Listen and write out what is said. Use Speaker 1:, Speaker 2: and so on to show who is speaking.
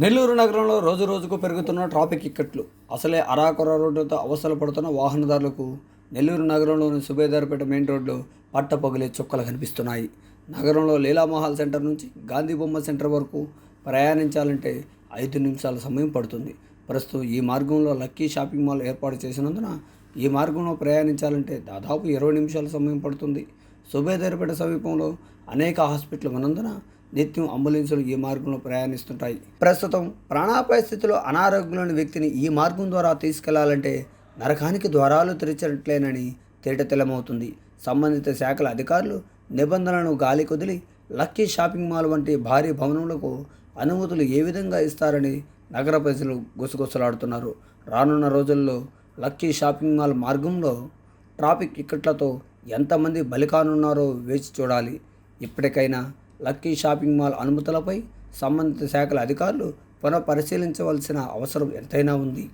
Speaker 1: నెల్లూరు నగరంలో రోజు రోజుకు పెరుగుతున్న ట్రాఫిక్ ఇక్కట్లు. అసలే అరాకొర రోడ్డుతో అవస్థలు పడుతున్న వాహనదారులకు నెల్లూరు నగరంలోని సుబేదార్పేట మెయిన్ రోడ్డు పట్టపగిలే చుక్కలు కనిపిస్తున్నాయి. నగరంలో లీలామహల్ సెంటర్ నుంచి గాంధీ బొమ్మ సెంటర్ వరకు ప్రయాణించాలంటే ఐదు నిమిషాల సమయం పడుతుంది. ప్రస్తుతం ఈ మార్గంలో లక్కీ షాపింగ్ మాల్ ఏర్పాటు చేసినందున ఈ మార్గంలో ప్రయాణించాలంటే దాదాపు ఇరవై నిమిషాల సమయం పడుతుంది. సుబేదార్పేట సమీపంలో అనేక హాస్పిటల్ ఉన్నందున నిత్యం అంబులెన్సులు ఈ మార్గంలో ప్రయాణిస్తుంటాయి. ప్రస్తుతం ప్రాణాపాయ స్థితిలో అనారోగ్యమైన వ్యక్తిని ఈ మార్గం ద్వారా తీసుకెళ్ళాలంటే నరకానికి ద్వారాలు తెరిచినట్లేనని తేటతెలమవుతుంది సంబంధిత శాఖల అధికారులు నిబంధనలను గాలి కొదిలి లక్కీ షాపింగ్ మాల్ వంటి భారీ భవనములకు అనుమతులు ఏ విధంగా ఇస్తారని నగర ప్రజలు గుసగుసలాడుతున్నారు. రానున్న రోజుల్లో లక్కీ షాపింగ్ మాల్ మార్గంలో ట్రాఫిక్ ఇక్కట్లతో ఎంతమంది బలి కానున్నారో వేచి చూడాలి. ఇప్పటికైనా లక్కీ షాపింగ్ మాల్ అనుమతులపై సంబంధిత శాఖల అధికారులు పునః పరిశీలించవలసిన అవసరం ఎంతైనా ఉంది.